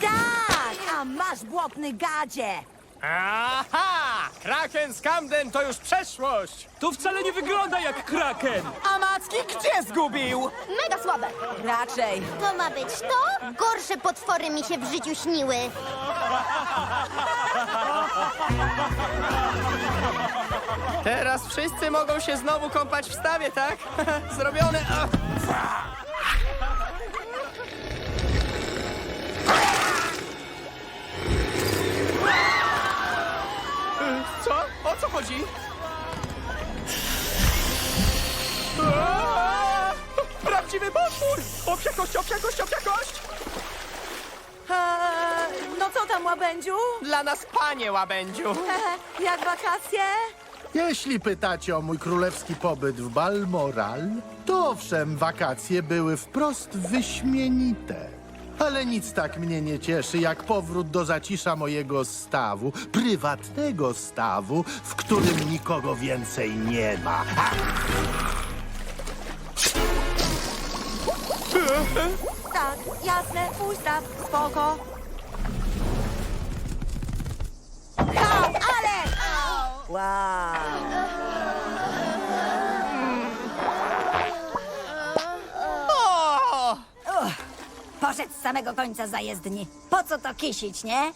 Tak, a masz błotny gadzie. Aha! Kraken z Camden to już przeszłość! To wcale nie wygląda jak kraken! A Macki gdzie zgubił? Mega słabe. Raczej. To ma być to? Gorsze potwory mi się w życiu śniły. Teraz wszyscy mogą się znowu kąpać w stawie, tak? Zrobione! A! Co? O co chodzi? Prawdziwy potwór! Owsiakość, owsiakość, owsiakość! Eee, no co tam, łabędziu? Dla nas panie łabędziu! Ehe, jak wakacje? Jeśli pytacie o mój królewski pobyt w Balmoral, to owszem, wakacje były wprost wyśmienite. Ale nic tak mnie nie cieszy, jak powrót do zacisza mojego stawu, prywatnego stawu, w którym nikogo więcej nie ma. Tak, jasne, twój staw, spoko. Ha, ale! Wow. samego końca zajezdni. Po co to kisić, nie?